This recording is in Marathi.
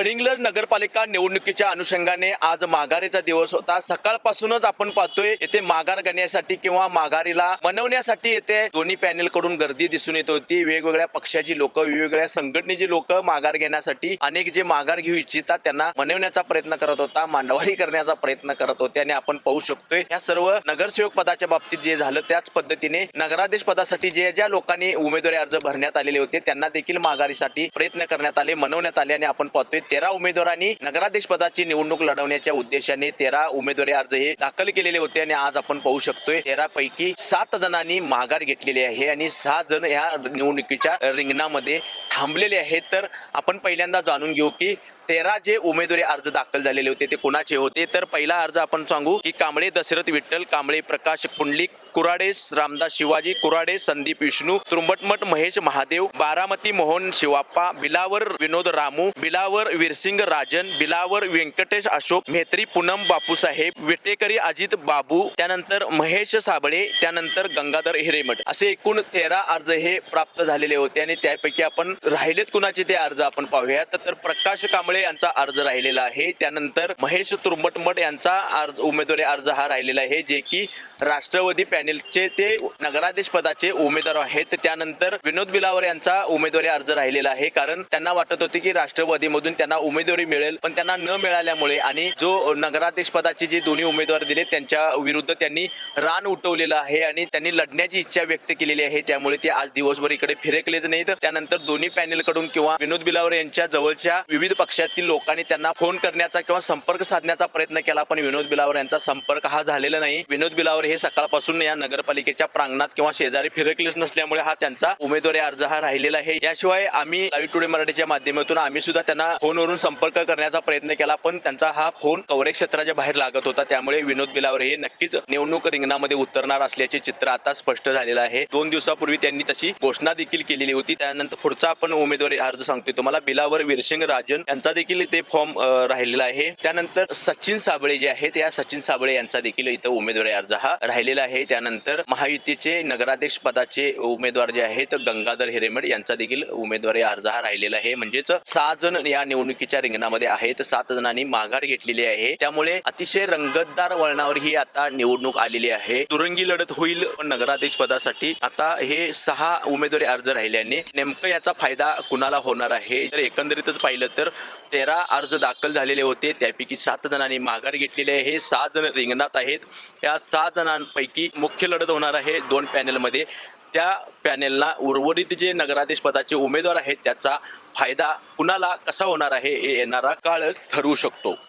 गडिंग्लज नगरपालिका निवडणुकीच्या अनुषंगाने आज माघारीचा दिवस होता. सकाळपासूनच आपण पाहतोय येथे माघार घेण्यासाठी किंवा माघारीला मनवण्यासाठी येथे दोन्ही पॅनेल कडून गर्दी दिसून येत होती. वेगवेगळ्या पक्षाची लोक वेगवेगळ्या संघटनेची लोक माघार घेण्यासाठी अनेक जे माघार घेऊ इच्छितात त्यांना मनवण्याचा प्रयत्न करत होता मांडवाळी करण्याचा प्रयत्न करत होते आणि आपण पाहू शकतोय या सर्व नगरसेवक पदाच्या बाबतीत जे झालं त्याच पद्धतीने नगराध्यक्ष पदासाठी जे ज्या लोकांनी उमेदवारी अर्ज भरण्यात आलेले होते त्यांना देखील माघारीसाठी प्रयत्न करण्यात आले मनवण्यात आले आणि आपण पाहतोय तेरा उमेदवारांनी नगराध्यक्ष पदाची निवडणूक लढवण्याच्या उद्देशाने तेरा उमेदवारी अर्ज हे दाखल केलेले होते आणि आज आपण पाहू शकतोय तेरा पैकी सात जणांनी माघार घेतलेली आहे आणि सहा जण या निवडणुकीच्या रिंगणामध्ये थांबलेले आहेत. तर आपण पहिल्यांदा जाणून घेऊ की तेरा जे उमेदवारी अर्ज दाखल झालेले होते ते कोणाचे होते? तर पहिला अर्ज आपण सांगू की कांबळे दशरथ विठ्ठल कांबळे प्रकाश पुंडलिक कुराडे रामदास शिवाजी कुराडे संदीप विष्णू त्रुंबटमठ महेश महादेव बारामती मोहन शिवाप्पा बिलावर विनोद रामू बिलावर वीरसिंग राजन बिलावर व्यंकटेश अशोक म्हेत्री पूनम बापूसाहेब विटेकरी अजित बाबू त्यानंतर महेश साबळे त्यानंतर गंगाधर हिरेमठ. असे एकूण तेरा अर्ज हे प्राप्त झालेले होते आणि त्यापैकी आपण राहिलेत कुणाचे ते अर्ज आपण पाहूयात तर प्रकाश कांबळे यांचा अर्ज राहिलेला आहे. त्यानंतर महेश तुरुंबटमठ यांचा अर्ज उमेदवारी अर्ज हा राहिलेला आहे जे की राष्ट्रवादी पॅनेलचे ते नगराध्यक्ष पदाचे उमेदवार आहेत. त्यानंतर विनोद बिलावर यांचा उमेदवारी अर्ज राहिलेला आहे. कारण त्यांना वाटत होते की राष्ट्रवादीमधून त्यांना उमेदवारी मिळेल पण त्यांना न मिळाल्यामुळे आणि जो नगराध्यक्ष पदाचे जे दोन्ही उमेदवार दिले त्यांच्या विरुद्ध त्यांनी रान उठवलेलं आहे आणि त्यांनी लढण्याची इच्छा व्यक्त केलेली आहे. त्यामुळे ते आज दिवसभर इकडे फिरकलेच नाहीत. त्यानंतर दोन्ही पॅनेल कडून किंवा विनोद बिलावर यांच्या जवळच्या विविध पक्षातील लोकांनी त्यांना फोन करण्याचा किंवा संपर्क साधण्याचा प्रयत्न केला पण विनोद बिलावर यांचा संपर्क हा झालेला नाही. विनोद बिलावर हे सकाळपासून या नगरपालिकेच्या प्रांगणात किंवा शेजारी फिरकलेच नसल्यामुळे हा त्यांचा उमेदवारी अर्ज हा राहिलेला आहे. याशिवाय आम्ही लाईव्ह टुडे मराठीच्या माध्यमातून आम्ही सुद्धा त्यांना फोनवरून संपर्क करण्याचा प्रयत्न केला पण त्यांचा हा फोन कवरेज क्षेत्राच्या बाहेर लागत होता. त्यामुळे विनोद बिलावर हे नक्कीच निवडणूक रिंगणामध्ये उतरणार असल्याचे चित्र आता स्पष्ट झालेलं आहे. दोन दिवसापूर्वी त्यांनी तशी घोषणा देखील केलेली होती. त्यानंतर पुढचा आपण उमेदवारी अर्ज सांगतोय. तुम्हाला बिलावर वीरसिंग राजन यांचा देखील इथे फॉर्म राहिलेला आहे. त्यानंतर सचिन साबळे जे आहेत या सचिन साबळे यांचा देखील इथं उमेदवारी अर्ज हा राहिलेला आहे. त्यानंतर महायुतीचे नगराध्यक्ष पदाचे उमेदवार जे आहेत गंगाधर हिरेमठ यांचा देखील उमेदवारी अर्ज हा राहिलेला आहे. म्हणजेच सहा जण या निवडणुकीच्या रिंगणामध्ये आहेत. सात जणांनी माघार घेतलेली आहे. त्यामुळे अतिशय रंगतदार वळणावर ही आता निवडणूक आलेली आहे. दुरंगी लढत होईल नगराध्यक्ष पदासाठी आता हे सहा उमेदवारी अर्ज राहिल्याने नेमकं याचा फायदा कुणाला होणार आहे? तर एकंदरीतच पाहिलं तर तेरा अर्ज दाखल झालेले होते. त्यापैकी सात जणांनी माघार घेतलेले आहे. हे सहा जण रिंगणात आहेत. या सहा जणांपैकी मुख्य मुख्य लढत होणार आहे दोन पॅनेलमध्ये. त्या पॅनेलला उर्वरित जे नगराध्यक्ष पदाचे उमेदवार आहेत त्याचा फायदा कुणाला कसा होणार आहे हे येणारा काळच ठरवू शकतो.